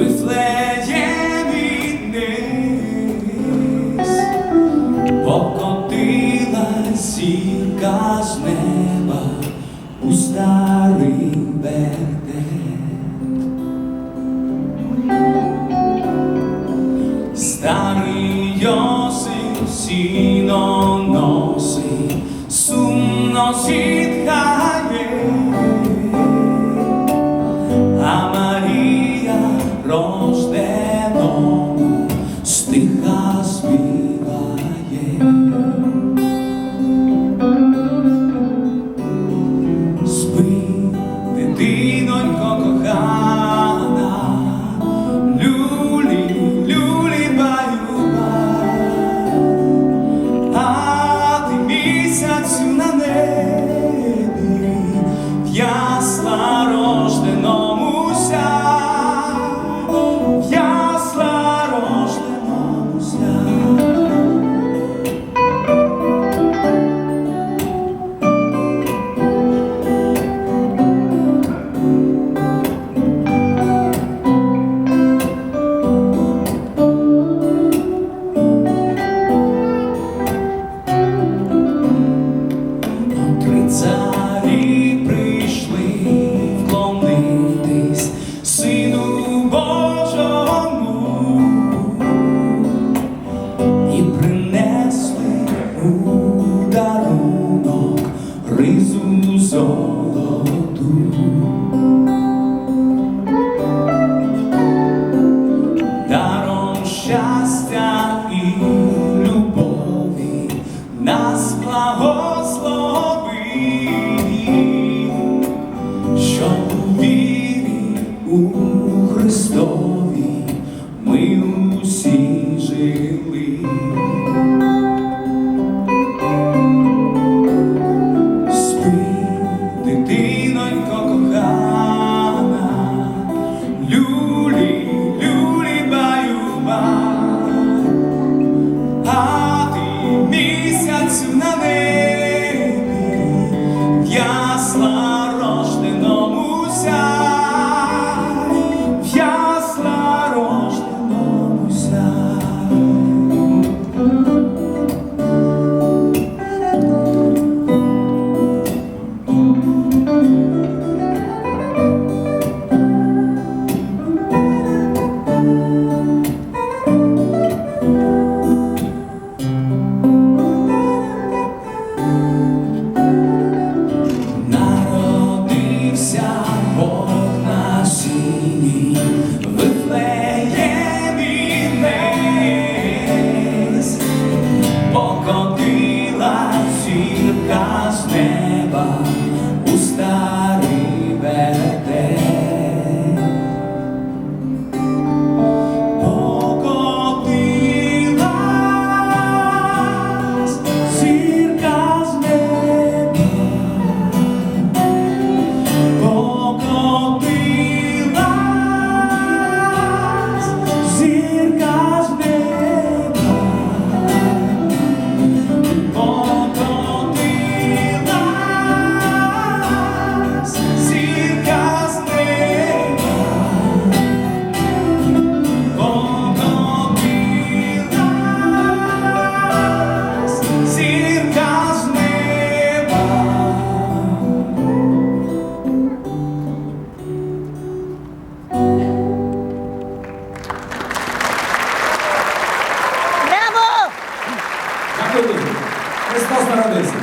Вифлеєм відниз сумно зітхає, tsunami. you. meus parabéns.